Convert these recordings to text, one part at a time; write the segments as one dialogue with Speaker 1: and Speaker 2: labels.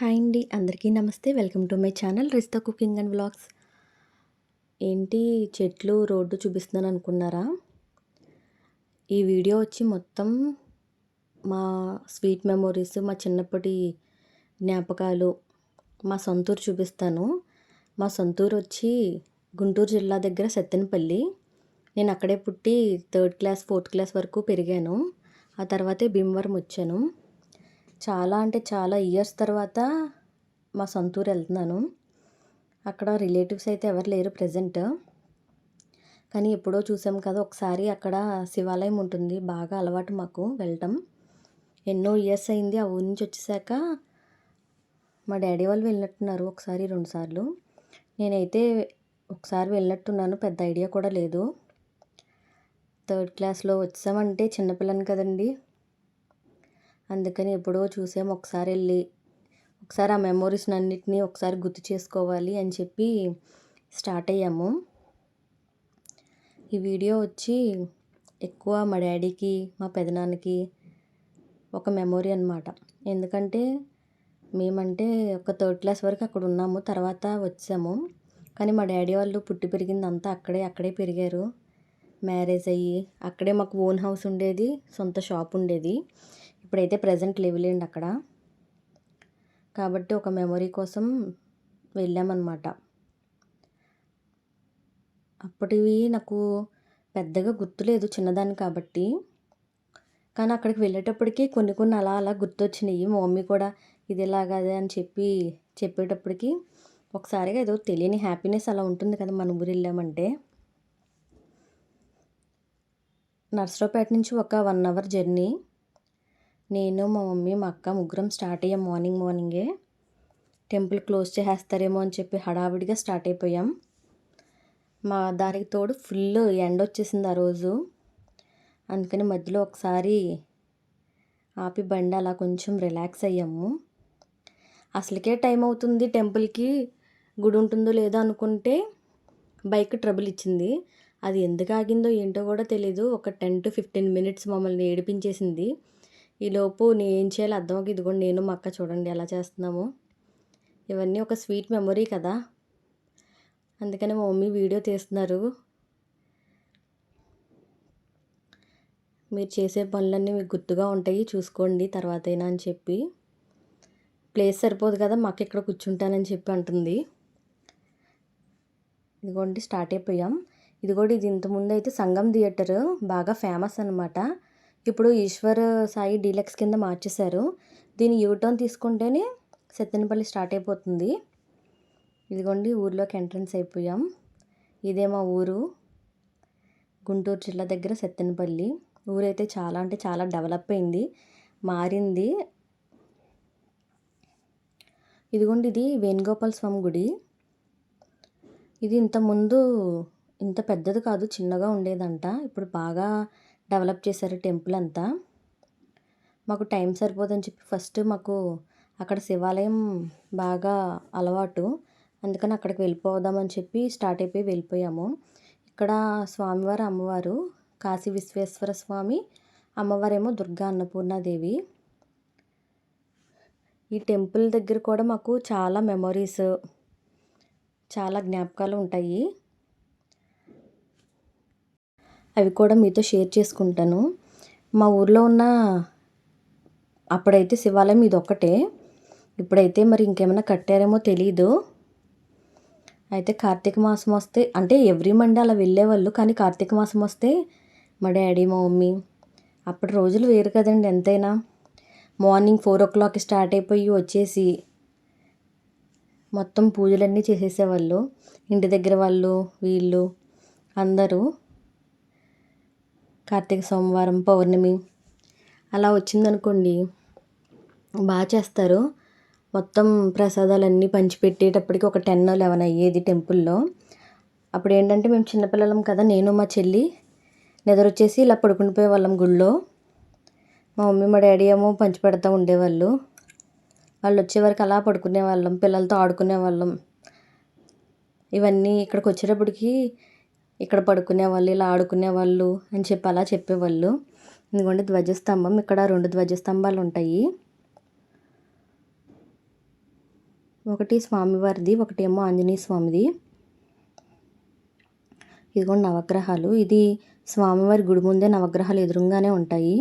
Speaker 1: Hi అండి. అందరికీ నమస్తే. Welcome to my channel Rista cooking and vlogs. ఏంటి చెట్లు రోడ్డు చూపిస్తున్నాను అనుకున్నారా? ఈ వీడియో వచ్చి మొత్తం మా స్వీట్ మెమొరీస్ మా చిన్నప్పటి జ్ఞాపకాలు మా సొంతూరు చూపిస్తాను. మా సొంతూరు వచ్చి గుంటూరు జిల్లా దగ్గర సత్తెనపల్లి. నేను అక్కడే పుట్టి థర్డ్ క్లాస్ ఫోర్త్ క్లాస్ వరకు పెరిగాను. ఆ తర్వాతే భీమవరం వచ్చాను. చాలా అంటే చాలా ఇయర్స్ తర్వాత మా సొంతూరు వెళ్తున్నాను. అక్కడ రిలేటివ్స్ అయితే ఎవరు లేరు ప్రజెంట్ కానీ ఎప్పుడో చూసాం కదా ఒకసారి అక్కడ శివాలయం ఉంటుంది. బాగా అలవాటు మాకు వెళ్ళటం. ఎన్నో ఇయర్స్ అయింది. ఆ ఊరి నుంచి వచ్చేసాక మా డాడీ వాళ్ళు వెళ్ళినట్టున్నారు ఒకసారి రెండుసార్లు నేనైతే ఒకసారి వెళ్ళినట్టున్నాను. పెద్ద ఐడియా కూడా లేదు. థర్డ్ క్లాస్లో వచ్చామంటే చిన్నపిల్లని కదండి. అందుకని ఎప్పుడో చూసాము ఒకసారి వెళ్ళి ఒకసారి ఆ మెమోరీస్ని అన్నిటినీ ఒకసారి గుర్తు చేసుకోవాలి అని చెప్పి స్టార్ట్ అయ్యాము. ఈ వీడియో వచ్చి ఎక్కువ మా డాడీకి మా పెదనాన్నకి ఒక మెమొరీ అనమాట ఎందుకంటే మేమంటే ఒక థర్డ్ క్లాస్ వరకు అక్కడ ఉన్నాము తర్వాత వచ్చాము. కానీ మా డాడీ వాళ్ళు పుట్టి పెరిగింది అంతా అక్కడే అక్కడే పెరిగారు. మ్యారేజ్ అయ్యి అక్కడే మాకు ఓన్ హౌస్ ఉండేది సొంత షాప్ ఉండేది. ఇప్పుడైతే ప్రజెంట్ లేవులేండి అక్కడ. కాబట్టి ఒక మెమొరీ కోసం వెళ్ళామన్నమాట. అప్పటివి నాకు పెద్దగా గుర్తులేదు చిన్నదాన్ని కాబట్టి. కానీ అక్కడికి వెళ్ళేటప్పటికి కొన్ని కొన్ని అలా అలా గుర్తొచ్చినాయి. మా మమ్మీ కూడా ఇది ఇలాగదే అని చెప్పి చెప్పేటప్పటికి ఒకసారిగా ఏదో తెలియని హ్యాపీనెస్ అలా ఉంటుంది కదా మన ఊరు వెళ్ళామంటే. నర్సరావుపేట నుంచి ఒక వన్ అవర్ జర్నీ. నేను మా మమ్మీ మా అక్క ముగ్గురం స్టార్ట్ అయ్యాం మార్నింగ్ మార్నింగే. టెంపుల్ క్లోజ్ చేసేస్తారేమో అని చెప్పి హడావిడిగా స్టార్ట్ అయిపోయాం. మా దానికి తోడు ఫుల్ ఎండ వచ్చేసింది ఆ రోజు. అందుకని మధ్యలో ఒకసారి ఆపి బండి అలా కొంచెం రిలాక్స్ అయ్యాము. అసలుకే టైం అవుతుంది టెంపుల్కి గుడి ఉంటుందో లేదో అనుకుంటే బైక్ ట్రబుల్ ఇచ్చింది. అది ఎందుకు ఆగిందో ఏంటో కూడా తెలీదు. ఒక టెన్ టు ఫిఫ్టీన్ మినిట్స్ మమ్మల్ని ఏడిపించేసింది. ఈలోపు నేను ఏం చేయాలో అర్థమవుతుంది ఇదిగోండి నేను మా అక్క చూడండి ఎలా చేస్తున్నాము. ఇవన్నీ ఒక స్వీట్ మెమొరీ కదా. అందుకని మా మమ్మీ వీడియో తీస్తున్నారు. మీరు చేసే పనులన్నీ మీకు గుర్తుగా ఉంటాయి చూసుకోండి తర్వాత అయినా అని చెప్పి. ప్లేస్ సరిపోదు కదా మాకు ఇక్కడ కూర్చుంటానని చెప్పి అంటుంది. ఇదిగోండి స్టార్ట్ అయిపోయాం. ఇది కూడా ఇది ఇంతకుముందు అయితే సంగం థియేటర్ బాగా ఫేమస్ అనమాట ఇప్పుడు ఈశ్వర్ సాయి డీలక్స్ కింద మార్చేశారు. దీని యూటర్న్ తీసుకుంటేనే సత్యనపల్లి స్టార్ట్ అయిపోతుంది. ఇదిగోండి ఊర్లోకి ఎంట్రన్స్ అయిపోయాం. ఇదే మా ఊరు. గుంటూరు జిల్లా దగ్గర సత్యనపల్లి. ఊరైతే చాలా అంటే చాలా డెవలప్ అయింది మారింది. ఇదిగోండి ఇది వేణుగోపాల స్వామి గుడి. ఇది ఇంతకుముందు ఇంత పెద్దది కాదు చిన్నగా ఉండేదంట. ఇప్పుడు బాగా డెవలప్ చేశారు టెంపుల్ అంతా. మాకు టైం సరిపోదని చెప్పి ఫస్ట్ మాకు అక్కడ శివాలయం బాగా అలవాటు. అందుకని అక్కడికి వెళ్ళిపోదామని చెప్పి స్టార్ట్ అయిపోయి వెళ్ళిపోయాము. ఇక్కడ స్వామివారు అమ్మవారు కాశీ విశ్వేశ్వర స్వామి అమ్మవారేమో దుర్గా అన్నపూర్ణాదేవి ఈ టెంపుల్ దగ్గర కూడా మాకు చాలా మెమొరీస్ చాలా జ్ఞాపకాలు ఉంటాయి. అవి కూడా మీతో షేర్ చేసుకుంటాను. మా ఊర్లో ఉన్న అప్పుడైతే శివాలయం ఇది ఒక్కటే. ఇప్పుడైతే మరి ఇంకేమైనా కట్టారేమో తెలీదు. అయితే కార్తీక మాసం వస్తే అంటే ఎవ్రీ మండే అలా వెళ్ళేవాళ్ళు కానీ కార్తీక మాసం వస్తే మా డాడీ మా మమ్మీ అప్పటి రోజులు వేరు కదండి ఎంతైనా. మార్నింగ్ ఫోర్ ఓ క్లాక్కి స్టార్ట్ అయిపోయి వచ్చేసి మొత్తం పూజలన్నీ చేసేసేవాళ్ళు. ఇంటి దగ్గర వాళ్ళు వీళ్ళు అందరూ కార్తీక సోమవారం పౌర్ణమి. అలా వచ్చిందనుకోండి బాగా చేస్తారు. మొత్తం ప్రసాదాలన్నీ పంచిపెట్టేటప్పటికి ఒక టెన్ లెవెన్ అయ్యేది టెంపుల్లో. అప్పుడు ఏంటంటే మేము చిన్నపిల్లలం కదా నేను మా చెల్లి నిద్రొచ్చేసి ఇలా పడుకునిపోయే వాళ్ళం గుళ్ళో. మా మమ్మీ మా డాడీ ఏమో పంచి పెడతా ఉండేవాళ్ళు. వాళ్ళు వచ్చే వరకు అలా పడుకునే వాళ్ళం పిల్లలతో ఆడుకునే వాళ్ళం ఇవన్నీ ఇక్కడికి వచ్చేటప్పటికి ఇక్కడ పడుకునేవాళ్ళు ఇలా ఆడుకునేవాళ్ళు అని చెప్పి అలా చెప్పేవాళ్ళు. ఇదిగోండి ధ్వజస్తంభం. ఇక్కడ రెండు ధ్వజస్తంభాలు ఉంటాయి. ఒకటి స్వామివారిది ఒకటి ఏమో ఆంజనేయ స్వామిది. ఇదిగోండి నవగ్రహాలు. ఇది స్వామివారి గుడి ముందే నవగ్రహాలు ఎదురుగానే ఉంటాయి.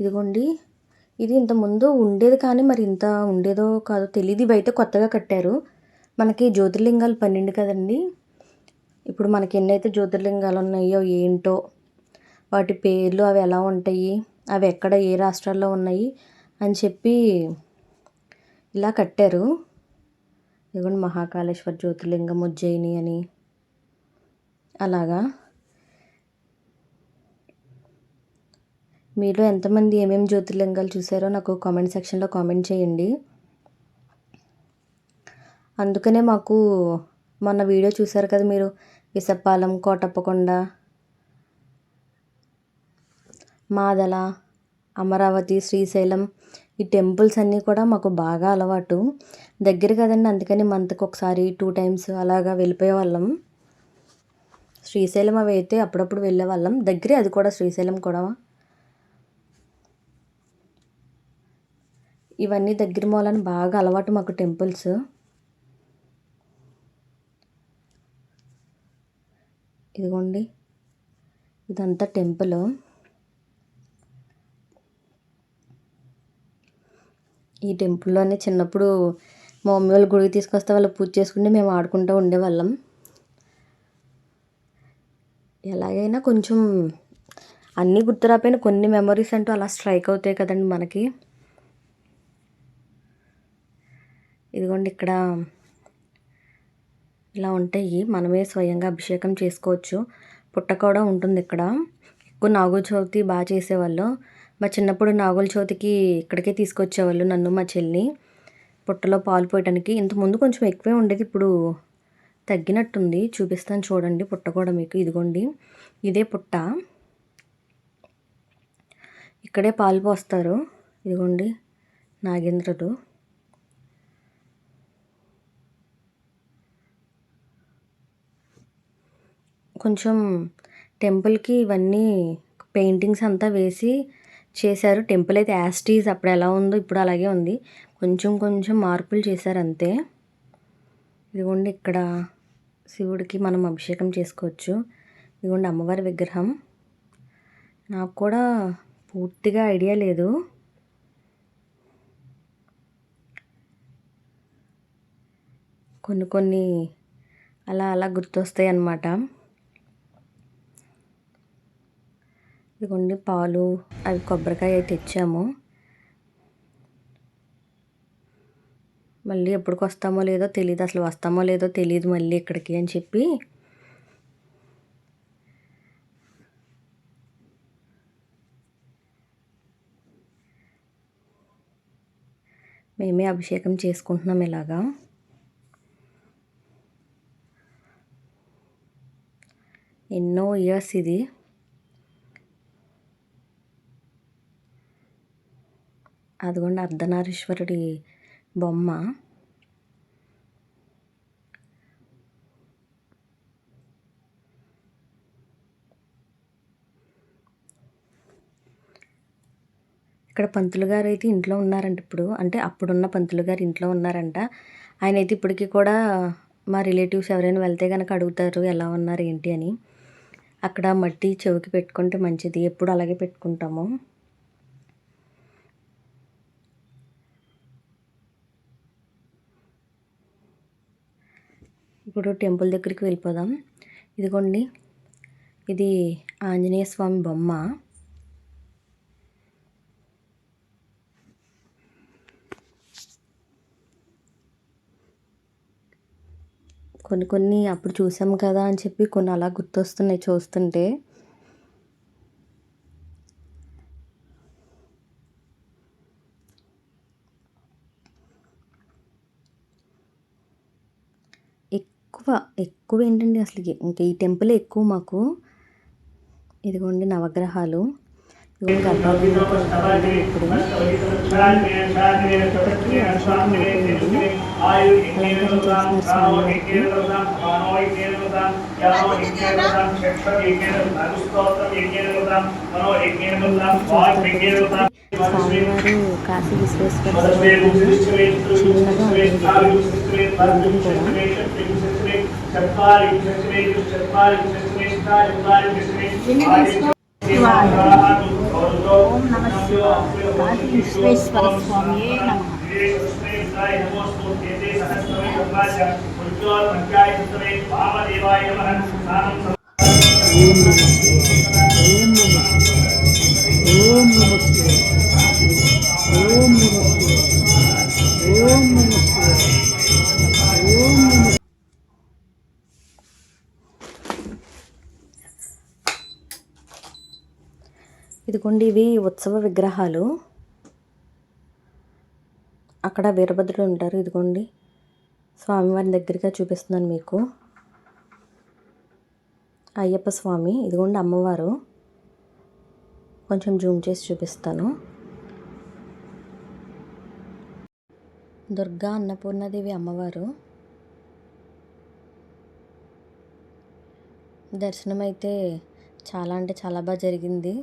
Speaker 1: ఇదిగోండి ఇది ఇంతకుముందు ఉండేది కానీ మరి ఇంత ఉండేదో కాదో తెలియదు బయట కొత్తగా కట్టారు. మనకి జ్యోతిర్లింగాలు పన్నెండు కదండి. ఇప్పుడు మనకి ఎన్నైతే జ్యోతిర్లింగాలు ఉన్నాయో ఏంటో వాటి పేర్లు అవి ఎలా ఉంటాయి అవి ఎక్కడ ఏ రాష్ట్రాల్లో ఉన్నాయి అని చెప్పి ఇలా కట్టారు. ఇదిగోండి మహాకాళేశ్వర జ్యోతిర్లింగం ఉజ్జయిని అని. అలాగా. మీలో ఎంతమంది ఏమేమి జ్యోతిర్లింగాలు చూసారో నాకు కామెంట్ సెక్షన్లో కామెంట్ చేయండి. అందుకనే మాకు మొన్న వీడియో చూసారు కదా మీరు విసపాలెం కోటప్పకొండ మాదల అమరావతి శ్రీశైలం ఈ టెంపుల్స్ అన్నీ కూడా మాకు బాగా అలవాటు. దగ్గర కదండి అందుకని మంత్కి ఒకసారి టూ టైమ్స్ అలాగా వెళ్ళిపోయే వాళ్ళం. శ్రీశైలం అవి అయితే అప్పుడప్పుడు వెళ్ళే వాళ్ళం. దగ్గరే అది కూడా శ్రీశైలం కూడా. ఇవన్నీ దగ్గర మూలని బాగా అలవాటు మాకు టెంపుల్స్. ఇదిగోండి. ఇదంతా టెంపుల్. ఈ టెంపుల్లోనే చిన్నప్పుడు మా మమ్మీ వాళ్ళు గుడికి తీసుకొస్తే వాళ్ళు పూజ చేసుకుంటే మేము ఆడుకుంటూ ఉండేవాళ్ళం. ఎలాగైనా కొంచెం అన్నీ గుర్తురాపోయిన కొన్ని మెమరీస్ అంటూ అలా స్ట్రైక్ అవుతాయి కదండి మనకి. ఇదిగోండి ఇక్కడ ఇలా ఉంటాయి మనమే స్వయంగా అభిషేకం చేసుకోవచ్చు. పుట్ట కూడా ఉంటుంది ఇక్కడ. ఎక్కువ నాగుల చవితి బాగా చేసేవాళ్ళు. మా చిన్నప్పుడు నాగుల చవితికి ఇక్కడికే తీసుకొచ్చేవాళ్ళు నన్ను మా చెల్లి. పుట్టలో పాలు పోయటానికి ఇంతకుముందు కొంచెం ఎక్కువే ఉండేది. ఇప్పుడు తగ్గినట్టుంది. చూపిస్తాను చూడండి పుట్ట కూడా మీకు. ఇదిగోండి. ఇదే పుట్ట. ఇక్కడే పాలు పోస్తారు. ఇదిగోండి నాగేంద్రుడు. కొంచెం టెంపుల్కి ఇవన్నీ పెయింటింగ్స్ అంతా వేసి చేశారు. టెంపుల్ అయితే యాస్టీస్ అప్పుడు ఎలా ఉందో ఇప్పుడు అలాగే ఉంది. కొంచెం కొంచెం మార్పులు చేశారు అంతే. ఇదిగోండి ఇక్కడ శివుడికి మనం అభిషేకం చేసుకోవచ్చు. ఇదిగోండి అమ్మవారి విగ్రహం. నాకు కూడా పూర్తిగా ఐడియా లేదు. కొన్ని కొన్ని అలా అలా గుర్తొస్తాయి అన్నమాట ఇదిగోండి పాలు అవి కొబ్బరికాయ తెచ్చాము. మళ్ళీ ఎప్పటికి వస్తామో లేదో తెలియదు అసలు వస్తామో లేదో తెలియదు మళ్ళీ ఇక్కడికి అని చెప్పి. మేమే అభిషేకం చేసుకుంటున్నాం ఇలాగా. ఎన్నో ఇయర్స్ ఇది. అదిగోండి అర్ధనారీశ్వరుడి బొమ్మ. ఇక్కడ పంతులు గారు అయితే ఇంట్లో ఉన్నారంట ఇప్పుడు. అంటే అప్పుడున్న పంతులు గారు ఇంట్లో ఉన్నారంట. ఆయన అయితే ఇప్పటికీ కూడా మా రిలేటివ్స్ ఎవరైనా వెళ్తే కనుక అడుగుతారు ఎలా ఉన్నారు ఏంటి అని. అక్కడ మట్టి చెవికి పెట్టుకుంటే మంచిది. ఎప్పుడు అలాగే పెట్టుకుంటాము. ఇప్పుడు టెంపుల్ దగ్గరికి వెళ్ళిపోదాం. ఇదిగోండి. ఇది ఆంజనేయ స్వామి బొమ్మ. కొన్ని కొన్ని అప్పుడు చూసాం కదా అని చెప్పి కొన్ని అలా గుర్తొస్తున్నాయి చూస్తుంటే. ఎక్కువ ఎక్కువ ఏంటండి అసలుకి ఇంకా ఈ టెంపుల్ ఎక్కువ మాకు. ఇదిగోండి నవగ్రహాలు. ఇదిగోండి గర్భాలయం ఇప్పుడు ఇప్పటికీ అభిషేకం అయిపోయింది అలంకరణ చేస్తున్నారు స్వామివారికి స్వామివారు కాశీ విశ్వేశ్వర చిన్నగా ఉంటుంది బిల్డింగ్ కూడా
Speaker 2: ఓం నమ శివాయ కాశీ విశ్వేశ్వర స్వామియే నమ
Speaker 3: ఓం నమ శివాయ ఓం
Speaker 1: ఇదిగోండి ఇవి ఉత్సవ విగ్రహాలు. అక్కడ వీరభద్రుడు ఉంటారు. ఇదిగోండి. స్వామివారి దగ్గరగా చూపిస్తున్నాను మీకు. అయ్యప్ప స్వామి. ఇదిగోండి అమ్మవారు. కొంచెం జూమ్ చేసి చూపిస్తాను. దుర్గా అన్నపూర్ణదేవి అమ్మవారు. దర్శనం అయితే చాలా అంటే చాలా బాగా జరిగింది.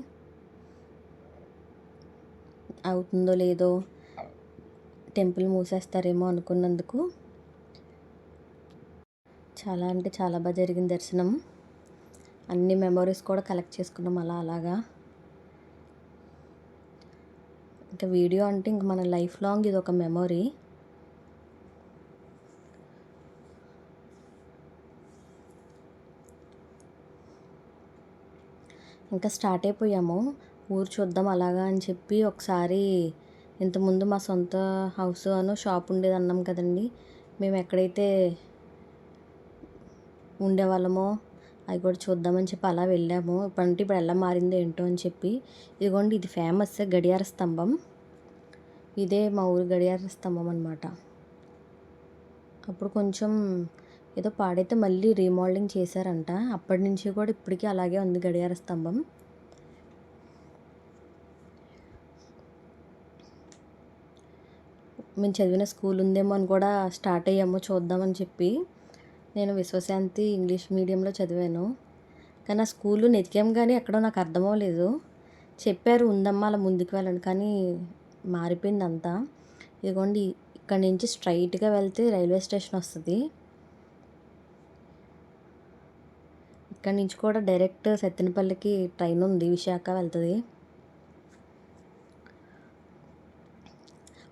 Speaker 1: అవుతుందో లేదో టెంపుల్ మూసేస్తారేమో అనుకున్నందుకు చాలా అంటే చాలా బాగా జరిగింది దర్శనం. అన్ని మెమరీస్ కూడా కలెక్ట్ చేసుకున్నాం అలా అలాగా. ఇంకా వీడియో అంటే ఇంక మన లైఫ్ లాంగ్ ఇది ఒక మెమొరీ. ఇంకా స్టార్ట్ అయిపోయాము. ఊరు చూద్దాం అలాగా అని చెప్పి ఒకసారి ఇంతకుముందు మా సొంత హౌస్ అను షాప్ ఉండేది అన్నాం కదండి. మేము ఎక్కడైతే ఉండేవాళ్ళమో అవి కూడా చూద్దామని చెప్పి అలా వెళ్ళాము. ఇప్పుడంటే ఇప్పుడు ఎలా మారిందో ఏంటో అని చెప్పి ఇదిగోండి ఇది ఫేమస్ గడియార స్తంభం. ఇదే మా ఊరు గడియార స్తంభం అనమాట అప్పుడు కొంచెం ఏదో పాడైతే మళ్ళీ రీమోడలింగ్ చేశారంట. అప్పటి నుంచి కూడా ఇప్పటికీ అలాగే ఉంది గడియార స్తంభం. మేము చదివిన స్కూల్ ఉందేమో అని కూడా స్టార్ట్ అయ్యాము చూద్దామని చెప్పి నేను విశ్వశాంతి ఇంగ్లీష్ మీడియంలో చదివాను. కానీ ఆ స్కూలు నెతికాం కానీ ఎక్కడో నాకు అర్థమవలేదు చెప్పారు ఉందమ్మా అలా ముందుకు వెళ్ళండి. కానీ మారిపోయింది అంతా. ఇదిగోండి ఇక్కడ నుంచి స్ట్రైట్గా వెళ్తే రైల్వే స్టేషన్ వస్తుంది. ఇక్కడ నుంచి కూడా డైరెక్ట్ సత్తెనపల్లికి ట్రైన్ ఉంది విశాఖ వెళ్తుంది.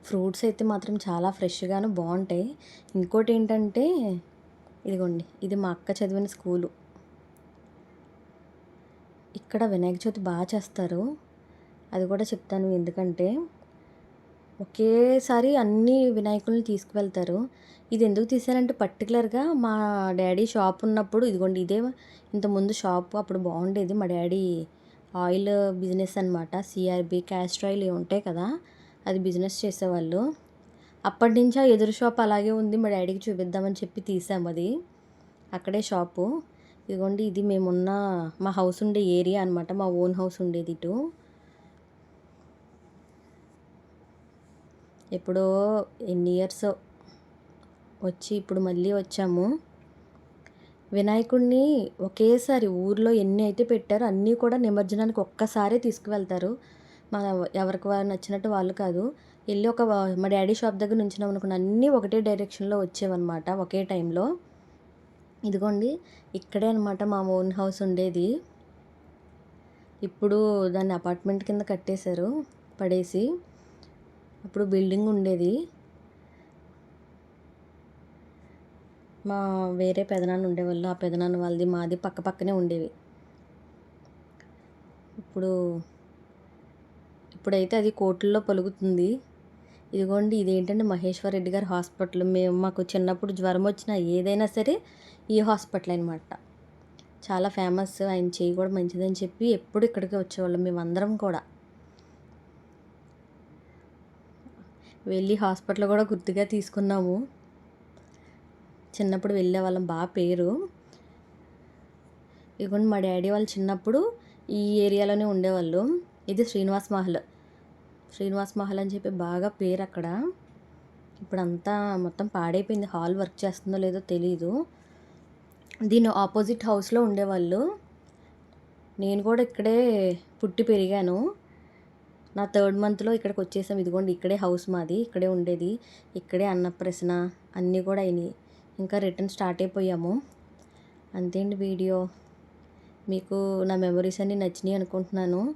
Speaker 1: ఫ్రూట్స్ అయితే మాత్రం చాలా ఫ్రెష్గాను బాగుంటాయి. ఇంకోటి ఏంటంటే ఇదిగోండి ఇది మా అక్క చదివిన స్కూలు. ఇక్కడ వినాయక చవితి బాగా చేస్తారు. అది కూడా చెప్తాను ఎందుకంటే ఒకేసారి అన్ని వినాయకుల్ని తీసుకువెళ్తారు. ఇది ఎందుకు తీసారంటే పర్టికులర్గా మా డాడీ షాప్ ఉన్నప్పుడు ఇదిగోండి ఇదే ఇంతకుముందు షాప్ అప్పుడు బాగుండేది. మా డాడీ ఆయిల్ బిజినెస్ అనమాట సిఆర్బి క్యాస్ట్రాయిల్ ఆయిల్ ఇవి ఉంటాయి కదా. అది బిజినెస్ చేసేవాళ్ళు. అప్పటి నుంచి ఆ ఎదురు షాప్ అలాగే ఉంది మా డాడీకి చూపిద్దామని చెప్పి తీసాము అది. అక్కడే షాపు. ఇదిగోండి ఇది మేమున్న మా హౌస్ ఉండే ఏరియా అనమాట మా ఓన్ హౌస్ ఉండేది ఇటు. ఎప్పుడో ఎన్ని ఇయర్స్ వచ్చి ఇప్పుడు మళ్ళీ వచ్చాము. వినాయకుడిని ఒకేసారి ఊర్లో ఎన్ని అయితే పెట్టారో అన్నీ కూడా నిమజ్జనానికి ఒక్కసారే తీసుకువెళ్తారు. మన ఎవరికి వారు నచ్చినట్టు వాళ్ళు కాదు. వెళ్ళి ఒక మా డాడీ షాప్ దగ్గర నుంచినాం అనుకున్న అన్నీ ఒకటే డైరెక్షన్లో వచ్చేవన్నమాట ఒకే టైంలో. ఇదిగోండి ఇక్కడే అనమాట మా ఓన్ హౌస్ ఉండేది. ఇప్పుడు దాన్ని అపార్ట్మెంట్ కింద కట్టేశారు పడేసి. అప్పుడు బిల్డింగ్ ఉండేది. మా వేరే పెదనాన్న ఉండేవాళ్ళు ఆ పెదనాన్న వాళ్ళది మాది పక్క పక్కనే ఉండేవి. ఇప్పుడు ఇప్పుడైతే అది కోర్టుల్లో పలుకుతుంది. ఇదిగోండి ఇదేంటంటే మహేశ్వర్ రెడ్డి గారి హాస్పిటల్. మేము మాకు చిన్నప్పుడు జ్వరం వచ్చినా ఏదైనా సరే ఈ హాస్పిటల్ అనమాట చాలా ఫేమస్. ఆయన చేయి కూడా మంచిదని చెప్పి ఎప్పుడు ఇక్కడికి వచ్చేవాళ్ళం మేమందరం కూడా. వెళ్ళి హాస్పిటల్ కూడా గుర్తుగా తీసుకున్నాము. చిన్నప్పుడు వెళ్ళే వాళ్ళం బాగా పేరు. ఇదిగోండి మా డాడీ వాళ్ళు చిన్నప్పుడు ఈ ఏరియాలోనే ఉండేవాళ్ళు. ఇది శ్రీనివాస్ మహల్. శ్రీనివాస్ మహల్ అని చెప్పి బాగా పేరు అక్కడ ఇప్పుడంతా మొత్తం పాడైపోయింది. హాల్ వర్క్ చేస్తుందో లేదో తెలీదు. దీని ఆపోజిట్ హౌస్లో ఉండేవాళ్ళు. నేను కూడా ఇక్కడే పుట్టి పెరిగాను. నా థర్డ్ మంత్లో ఇక్కడికి వచ్చేసాం. ఇదిగోండి ఇక్కడే హౌస్ మాది ఇక్కడే ఉండేది. ఇక్కడే అన్నప్రసన అన్నీ కూడా అయినాయి. ఇంకా రిటర్న్ స్టార్ట్ అయిపోయాము. అంతేండి వీడియో? మీకు నా మెమరీస్ అన్నీ నచ్చినాయి అనుకుంటున్నాను.